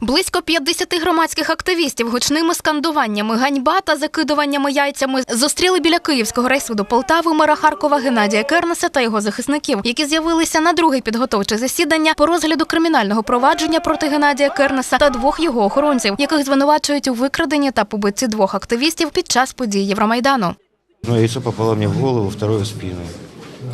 Близько 50 громадських активістів гучними скандуваннями ганьба та закидуваннями яйцями зустріли біля Київського райсуду Полтави мера Харкова Геннадія Кернеса та його захисників, які з'явилися на друге підготовче засідання по розгляду кримінального провадження проти Геннадія Кернеса та двох його охоронців, яких звинувачують у викраденні та побитті двох активістів під час подій Євромайдану. Одно яйцо попало мне в голову, второе в спину.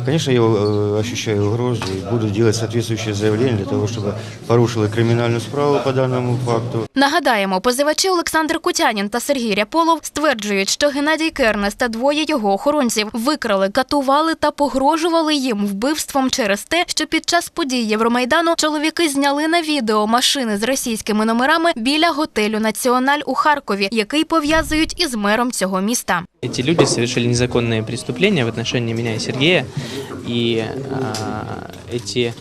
Конечно, я э, ощущаю угрозу и буду делать соответствующее заявление для того, чтобы порушили криминальную справу по данному факту. Нагадаємо, позивачі Олександр Кутянін та Сергій Ряполов стверджують, що Геннадій Кернес та двоє його охоронців викрали, катували та погрожували їм вбивством через те, що під час подій Євромайдану чоловіки зняли на відео машини з російськими номерами біля готелю Національ у Харкові, який пов'язують із мером цього міста. Эти люди совершили незаконные преступления в отношении меня и Сергея, и а, эти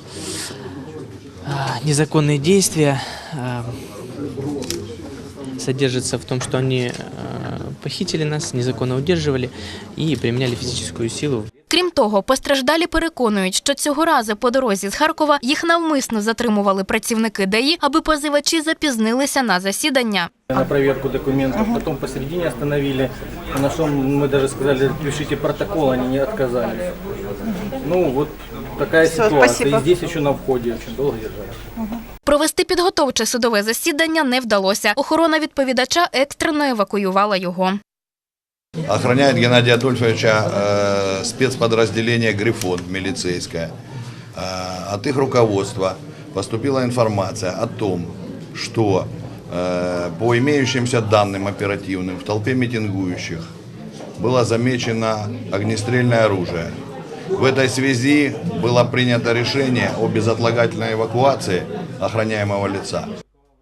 а, незаконные действия а, содержатся в том, что они а, похитили нас, незаконно удерживали и применяли физическую силу. Крім того, постраждалі переконують, що цього разу по дорозі з Харкова їх навмисно затримували працівники ДАІ, аби позивачі запізнилися на засідання. на проверку документов, потом посередине остановили, на что мы даже сказали, пишите протокол, они не отказались. Ну, вот такая Всё, ситуация. спасибо. И здесь еще на входе очень долго держали. Провести підготовче судове засідання не вдалося. Охорона відповідача екстрено евакуювала його. Охраняет Геннадия Адольфовича э, спецподразделение «Грифон» милицейское. Э, от их руководства поступила информация о том, что э, по имеющимся данным оперативным в толпе митингующих было замечено огнестрельное оружие. В этой связи было принято решение о безотлагательной эвакуации охраняемого лица.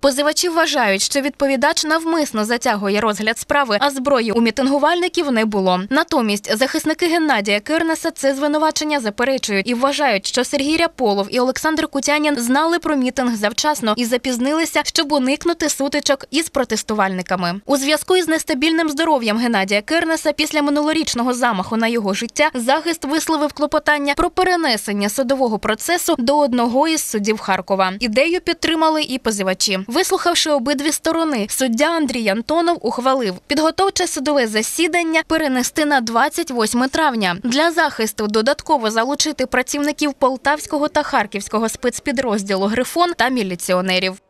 Позивачі вважають, що відповідач навмисно затягує розгляд справи, а зброї у мітингувальників не було. Натомість захисники Геннадія Кернеса це звинувачення заперечують і вважають, що Сергій Ряполов і Олександр Кутянін знали про мітинг завчасно і запізнилися, щоб уникнути сутичок із протестувальниками. У зв'язку із нестабільним здоров'ям Геннадія Кернеса після минулорічного замаху на його життя захист висловив клопотання про перенесення судового процесу до одного із судів Харкова. Ідею підтримали і позивачі. Вислухавши обидві сторони, суддя Андрій Антонов ухвалив підготовче судове засідання перенести на 28 травня. Для захисту додатково залучити працівників Полтавського та Харківського спецпідрозділу Грифон та міліціонерів.